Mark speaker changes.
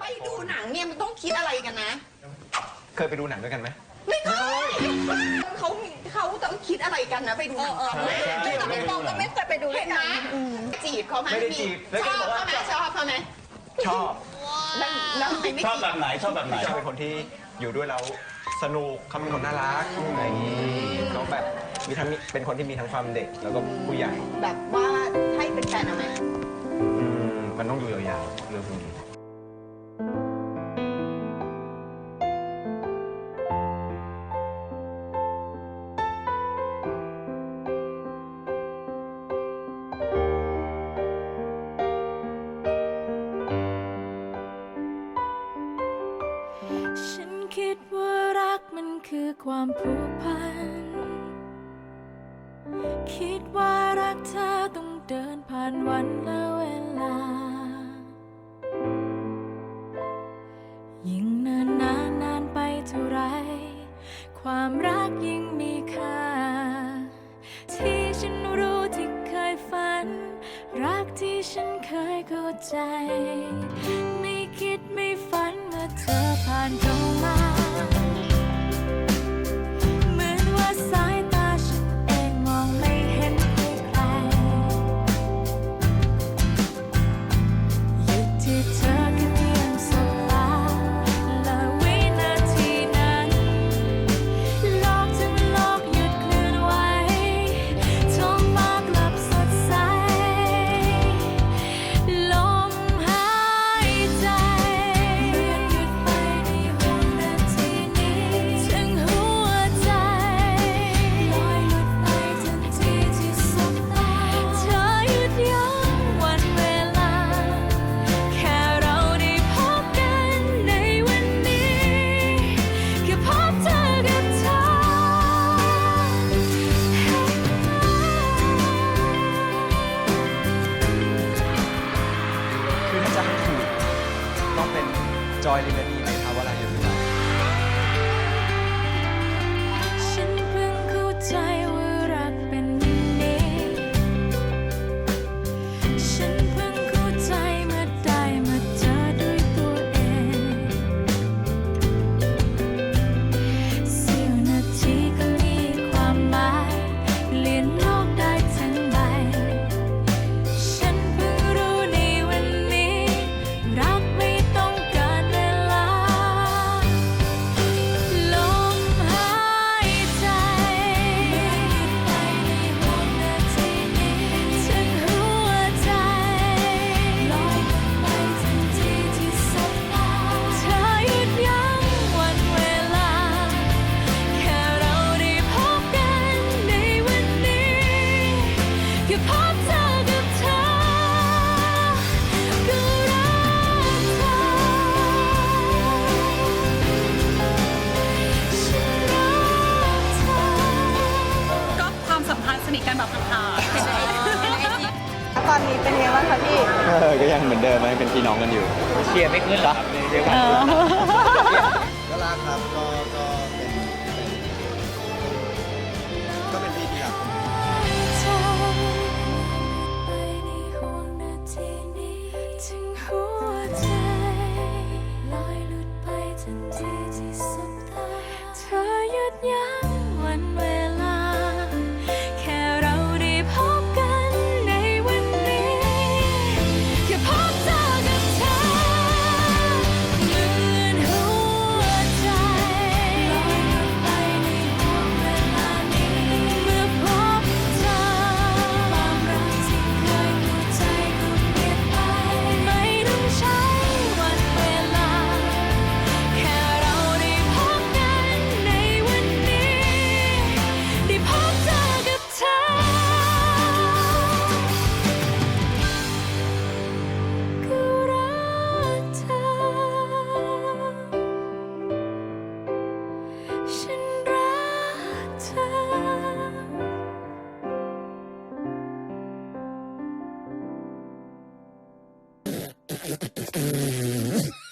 Speaker 1: ไปดูหนังเนี่ยมันต้องคิดอะไรกันนะ
Speaker 2: เคยไปดูหนังด้วยกันไหม
Speaker 1: ไม่เคยเขาเขาต้องคิดอะไรกันนะไปดูหนังเขาไหม
Speaker 3: ไม่ต้องไม่ต้องก็ไม่เคยไปดูด้
Speaker 1: เห็
Speaker 3: วย
Speaker 1: นไหม
Speaker 3: กัน
Speaker 1: จีบเขาไหม
Speaker 2: ไม่ได้จีบแล้ว
Speaker 1: ช
Speaker 2: ก็
Speaker 1: อบ
Speaker 2: บอกว่า
Speaker 1: เขาไหมชอบเขาไหม
Speaker 2: ชอบ
Speaker 1: แล้วแล้วทำไมไม่
Speaker 4: ชอบ
Speaker 1: จี
Speaker 4: แบบบไหนชอบแบบไหน
Speaker 2: ชอบเป็นคนที่อยู่ด้วยแล้วสนุกเขาเป็นคนน่ารักอะไรอย่างนี้เขาแบบมีทั้งเป็นคนที่มีทั้งความเด็กแล้วก็ผู้ใหญ่
Speaker 1: แบบว่าให้เป็นแฟนเอาไหม
Speaker 2: อืมมันต้องอยู่ยาวๆเรื่องพวกนี้
Speaker 5: ฉันคิดว่ารักมันคือความผูกพัน คิดว่ารักเธอต้องเดินผ่านวันและเวลา ยิ่งนินนานนานไปเท่าไร ความรักยิ่งมีค่า ที่ฉันรู้ที่เคยฝัน รักที่ฉันเคยเข้าใจ อ จอยลิล นนี้เป็
Speaker 2: นไง
Speaker 5: บ้างคะ
Speaker 1: พี่
Speaker 2: เออก็ยังเหมือนเดิมไหมเป็นพี่น้องกันอยู่
Speaker 4: เชียร์ไม่ขึ้นเหรอ
Speaker 2: เรียกว่า
Speaker 6: ก็รักครับก็ก็
Speaker 5: なるほ
Speaker 6: ど。